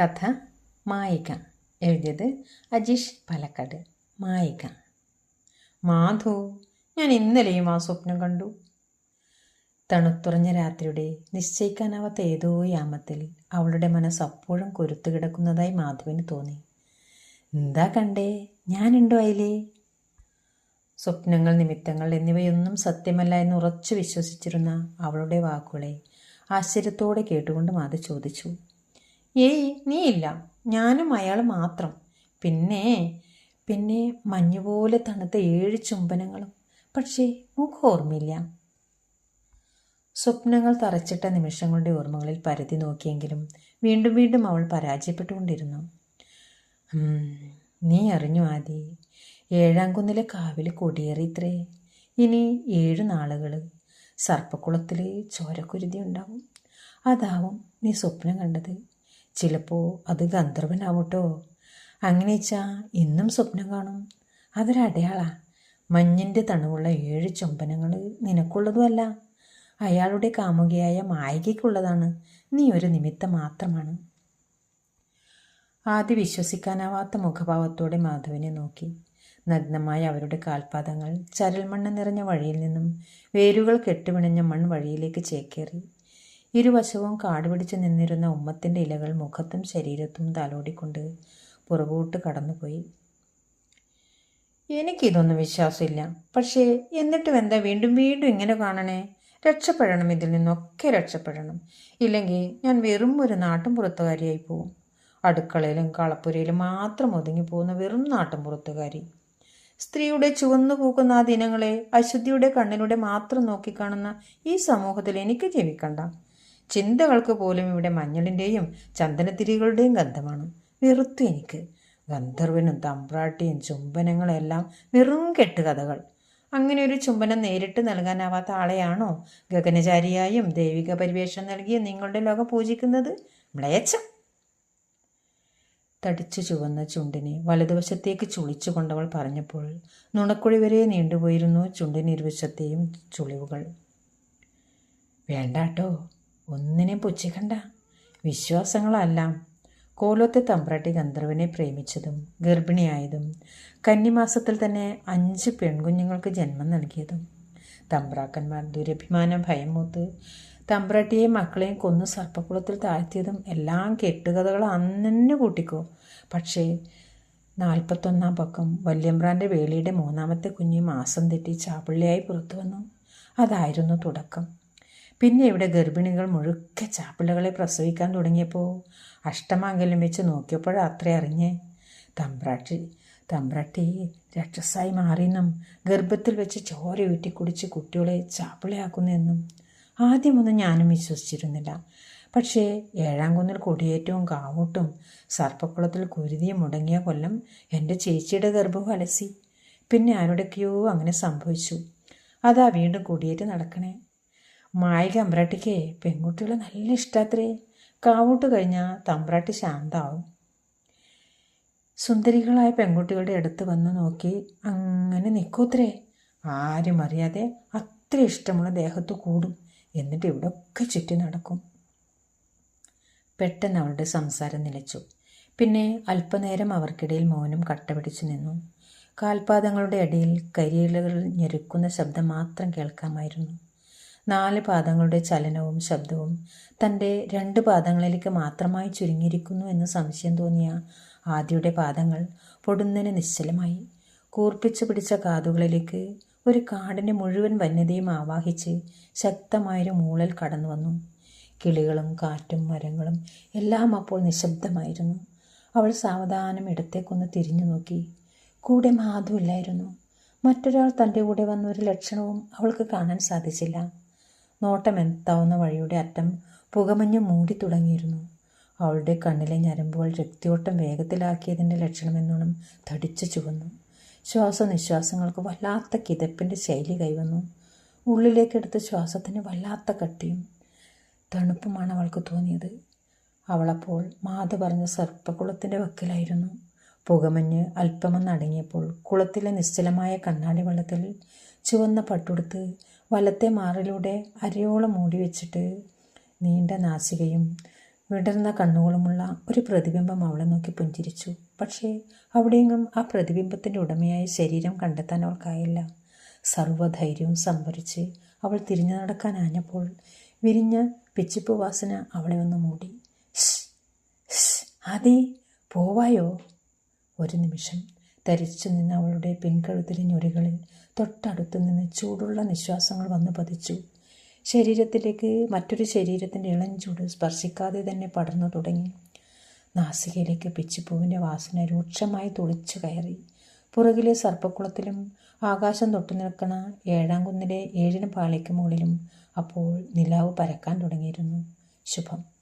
കഥ മായിക എഴുതിയത് അജീഷ് പാലക്കാട് മായിക. മാധു ഞാൻ ഇന്നലെയും ആ സ്വപ്നം കണ്ടു. തണുത്തുറഞ്ഞ രാത്രിയുടെ നിശ്ചയിക്കാനാവാത്ത ഏതോ യാമത്തിൽ അവളുടെ മനസ്സ് അപ്പോഴും കൊരുത്തു കിടക്കുന്നതായി മാധുവിന് തോന്നി. എന്താ കണ്ടേ? ഞാനുണ്ടോ അതിലേ സ്വപ്നങ്ങൾ നിമിത്തങ്ങൾ എന്നിവയൊന്നും സത്യമല്ല എന്ന് ഉറച്ചു വിശ്വസിച്ചിരുന്ന അവളുടെ വാക്കുകളെ ആശ്ചര്യത്തോടെ കേട്ടുകൊണ്ട് മാധു ചോദിച്ചു. ഏയ് നീയില്ല ഞാനും അയാൾ മാത്രം. പിന്നെ പിന്നെ മഞ്ഞുപോലെ തണുത്ത ഏഴ് ചുംബനങ്ങളും. പക്ഷേ മുഖം ഓർമ്മയില്ല. സ്വപ്നങ്ങൾ തറച്ചിട്ട നിമിഷങ്ങളുടെ ഓർമ്മകളിൽ പരതി നോക്കിയെങ്കിലും വീണ്ടും വീണ്ടും അവൾ പരാജയപ്പെട്ടുകൊണ്ടിരുന്നു. നീ അറിഞ്ഞു ആദി. ഏഴാം കുന്നിലെ കാവിൽ കൊടിയേറിത്രേ ഇനി ഏഴ് നാളുകൾ സർപ്പക്കുളത്തിൽ ചോരക്കുരുതി ഉണ്ടാവും. അതാവും നീ സ്വപ്നം കണ്ടത്. ചിലപ്പോൾ അത് ഗന്ധർവനാവട്ടോ. അങ്ങനെ വെച്ചാൽ ഇന്നും സ്വപ്നം കാണും. അതൊരടയാളാ മഞ്ഞിന്റെ തണുവുള്ള ഏഴ് ചുംബനങ്ങൾ നിനക്കുള്ളതുമല്ല. അയാളുടെ കാമുകിയായ മായികയ്ക്കുള്ളതാണ്. നീ ഒരു നിമിത്തം മാത്രമാണ്. ആദ്യ വിശ്വസിക്കാനാവാത്ത മുഖഭാവത്തോടെ മാധവനെ നോക്കി. നഗ്നമായ അവരുടെ കാൽപാദങ്ങൾ ചരൽമണ്ണ് നിറഞ്ഞ വഴിയിൽ നിന്നും വേരുകൾ കെട്ടുപിണഞ്ഞ മൺ വഴിയിലേക്ക് ചേക്കേറി. ഇരുവശവും കാടുപിടിച്ച് നിന്നിരുന്ന ഉമ്മത്തിന്റെ ഇലകൾ മുഖത്തും ശരീരത്തും തലോടിക്കൊണ്ട് പുറകോട്ട് കടന്നുപോയി. എനിക്കിതൊന്നും വിശ്വാസമില്ല. പക്ഷേ എന്നിട്ടും എന്താ വീണ്ടും വീണ്ടും ഇങ്ങനെ കാണണേ? രക്ഷപ്പെടണം ഇതിൽ നിന്നൊക്കെ രക്ഷപ്പെടണം. ഇല്ലെങ്കിൽ ഞാൻ വെറും ഒരു നാട്ടും പുറത്തുകാരിയായി പോവും. അടുക്കളയിലും കളപ്പുരയിലും മാത്രം ഒതുങ്ങി പോകുന്ന വെറും നാട്ടും പുറത്തുകാരി സ്ത്രീയുടെ ചുവന്നു പൂക്കുന്ന ആ ദിനങ്ങളെ അശുദ്ധിയുടെ കണ്ണിലൂടെ മാത്രം നോക്കിക്കാണുന്ന ഈ സമൂഹത്തിൽ എനിക്ക് ജീവിക്കണ്ട. ചിന്തകൾക്ക് പോലും ഇവിടെ മഞ്ഞളിന്റെയും ചന്ദനത്തിരികളുടെയും ഗന്ധമാണ്. വെറുത്തു എനിക്ക്. ഗന്ധർവനും തമ്പ്രാട്ടിയും ചുംബനങ്ങളെല്ലാം വെറും കെട്ട് കഥകൾ അങ്ങനെ ഒരു ചുംബനം നേരിട്ട് നൽകാനാവാത്ത ആളെയാണോ ഗഗനചാരിയായും ദൈവിക പരിവേഷം നൽകിയ നിങ്ങളുടെ ലോകം പൂജിക്കുന്നത്? മ്ലേച്ഛം. തടിച്ചു ചുവന്ന ചുണ്ടിനെ വലതുവശത്തേക്ക് ചുളിച്ചു കൊണ്ടവൾ പറഞ്ഞപ്പോൾ നുണക്കുഴി വരെ നീണ്ടുപോയിരുന്നു ചുണ്ടിന് ഇരുവശത്തെയും ചുളിവുകൾ. വേണ്ടാട്ടോ. ഒന്നിനെ പുച്ഛിക്കണ്ട. വിശ്വാസങ്ങളെല്ലാം കോലോത്തെ തമ്പ്രാട്ടി ഗന്ധർവനെ പ്രേമിച്ചതും ഗർഭിണിയായതും കന്നിമാസത്തിൽ തന്നെ അഞ്ച് പെൺകുഞ്ഞുങ്ങൾക്ക് ജന്മം നൽകിയതും. തമ്പ്രാക്കന്മാർ ദുരഭിമാനം ഭയം മൂത്ത് തമ്പ്രാട്ടിയെയും മക്കളെയും കൊന്നു സർപ്പക്കുളത്തിൽ താഴ്ത്തിയതും എല്ലാം കെട്ടുകഥകൾ അന്നെ കൂട്ടിക്കോ. പക്ഷേ നാൽപ്പത്തൊന്നാം പക്കം വല്യമ്പ്രാന്റെ വേളിയുടെ മൂന്നാമത്തെ കുഞ്ഞ് മാസം തെറ്റി ചാപ്പിള്ളിയായി പുറത്തു വന്നു അതായിരുന്നു തുടക്കം. പിന്നെ ഇവിടെ ഗർഭിണികൾ മുഴുക്കെ ചാപ്പിളകളെ പ്രസവിക്കാൻ തുടങ്ങിയപ്പോൾ അഷ്ടമാങ്കലം വെച്ച് നോക്കിയപ്പോഴാണ് അത്ര അറിഞ്ഞേ. തമ്പ്രാട്ടി തമ്പ്രാട്ടി രക്ഷസായി മാറിയെന്നും ഗർഭത്തിൽ വെച്ച് ചോര ഊറ്റി കുടിച്ച് കുട്ടികളെ ചാപ്പിളയാക്കുന്നെന്നും ആദ്യമൊന്നും ഞാനും വിശ്വസിച്ചിരുന്നില്ല. പക്ഷേ ഏഴാം കുന്നിൽ കൊടിയേറ്റവും കാവൂട്ടും സർപ്പക്കുളത്തിൽ കുരുതിയും മുടങ്ങിയ കൊല്ലം എന്റെ ചേച്ചിയുടെ ഗർഭവും അലസി. പിന്നെ ആരുടെക്കെയോ അങ്ങനെ സംഭവിച്ചു. അതാ വീണ്ടും കൊടിയേറ്റ് നടക്കണേ. മായിക അമ്പ്രാട്ടിക്ക് പെൺകുട്ടികളെ നല്ല ഇഷ്ടാത്രേ. കാവൂട്ട് കഴിഞ്ഞാൽ തമ്പ്രാട്ടി ശാന്താവും. സുന്ദരികളായ പെൺകുട്ടികളുടെ അടുത്ത് വന്ന് നോക്കി അങ്ങനെ നിൽക്കൂത്രേ ആരും അറിയാതെ അത്ര ഇഷ്ടമുള്ള ദേഹത്ത് കൂടും. എന്നിട്ട് ഇവിടെയൊക്കെ ചുറ്റി നടക്കും. പെട്ടെന്ന് അവളുടെ സംസാരം നിലച്ചു. പിന്നെ അല്പനേരം അവർക്കിടയിൽ മൗനം കട്ടപിടിച്ചു നിന്നു. കാൽപാദങ്ങളുടെ അടിയിൽ കരിയിലകൾ ഞെരുക്കുന്ന ശബ്ദം മാത്രം കേൾക്കാമായിരുന്നു. നാല് പാദങ്ങളുടെ ചലനവും ശബ്ദവും തന്റെ രണ്ട് പാദങ്ങളിലേക്ക് മാത്രമായി ചുരുങ്ങിയിരിക്കുന്നു എന്ന് സംശയം തോന്നിയ ആദ്യയുടെ പാദങ്ങൾ പൊടുന്നതിന് നിശ്ചലമായി. കൂർപ്പിച്ചു പിടിച്ച കാതുകളിലേക്ക് ഒരു കാടിന്റെ മുഴുവൻ വന്യതയും ആവാഹിച്ച് ശക്തമായൊരു മൂളൽ കടന്നു വന്നു. കിളികളും കാറ്റും മരങ്ങളും എല്ലാം അപ്പോൾ നിശബ്ദമായിരുന്നു. അവൾ സാവധാനം ഇടത്തേക്കൊന്ന് തിരിഞ്ഞു നോക്കി. കൂടെ മാധുവില്ലായിരുന്നു. മറ്റൊരാൾ തന്റെ കൂടെ വന്ന ഒരു ലക്ഷണവും അവൾക്ക് കാണാൻ സാധിച്ചില്ല. നോട്ടമെത്താവുന്ന വഴിയുടെ അറ്റം പുകമഞ്ഞ് മൂടി തുടങ്ങിയിരുന്നു. അവളുടെ കണ്ണിലെ ഞരമ്പുകൾ രക്തിയോട്ടം വേഗത്തിലാക്കിയതിന്റെ ലക്ഷണമെന്നോണം തടിച്ചു ചുവന്നു. ശ്വാസനിശ്വാസങ്ങൾക്ക് വല്ലാത്ത കിതപ്പിന്റെ ശൈലി കൈവന്നു. ഉള്ളിലേക്കെടുത്ത ശ്വാസത്തിന് വല്ലാത്ത കട്ടിയും തണുപ്പുമാണ് അവൾക്ക് തോന്നിയത്. അവളപ്പോൾ മാത പറഞ്ഞ സർപ്പക്കുളത്തിന്റെ വക്കിലായിരുന്നു. പുകമഞ്ഞ് അല്പമെന്നടങ്ങിയപ്പോൾ കുളത്തിലെ നിശ്ചലമായ കണ്ണാടി വെള്ളത്തിൽ ചുവന്ന പട്ടുടുത്ത് വലത്തെ മാറിലൂടെ അരയോളം മൂടി വെച്ചിട്ട് നീണ്ട നാസികയും വിടർന്ന കണ്ണുകളുമുള്ള ഒരു പ്രതിബിംബം അവളെ നോക്കി പുഞ്ചിരിച്ചു. പക്ഷേ അവിടെയെങ്ങും ആ പ്രതിബിംബത്തിന്റെ ഉടമയായ ശരീരം കണ്ടെത്താൻ അവൾക്കായില്ല. സർവധൈര്യവും സംഭരിച്ച് അവൾ തിരിഞ്ഞു നടക്കാൻ ആഞ്ഞപ്പോൾ വിരിഞ്ഞ പിച്ചിപ്പ് വാസന അവളെ ഒന്ന് മൂടി. "ശ്ശ്, ശ്ശ്, ആദി പോവായോ? ഒരു നിമിഷം തരിച്ചു നിന്ന് അവളുടെ പിൻകഴുത്തിലെ ഞൊരികളിൽ തൊട്ടടുത്തു നിന്ന് ചൂടുള്ള നിശ്വാസങ്ങൾ വന്നു പതിച്ചു. ശരീരത്തിലേക്ക് മറ്റൊരു ശരീരത്തിന്റെ ഇളം ചൂട് സ്പർശിക്കാതെ തന്നെ പടർന്നു തുടങ്ങി. നാസികയിലേക്ക് പിച്ചിപ്പൂവിന്റെ വാസന രൂക്ഷമായി തുളിച്ചു കയറി. പുറകിലെ സർപ്പക്കുളത്തിലും ആകാശം തൊട്ടു നിൽക്കണ ഏഴാം കുന്നിലെ ഏഴിന് പാളിക്ക് മുകളിലും അപ്പോൾ നിലാവ് പരക്കാൻ തുടങ്ങിയിരുന്നു. ശുഭം.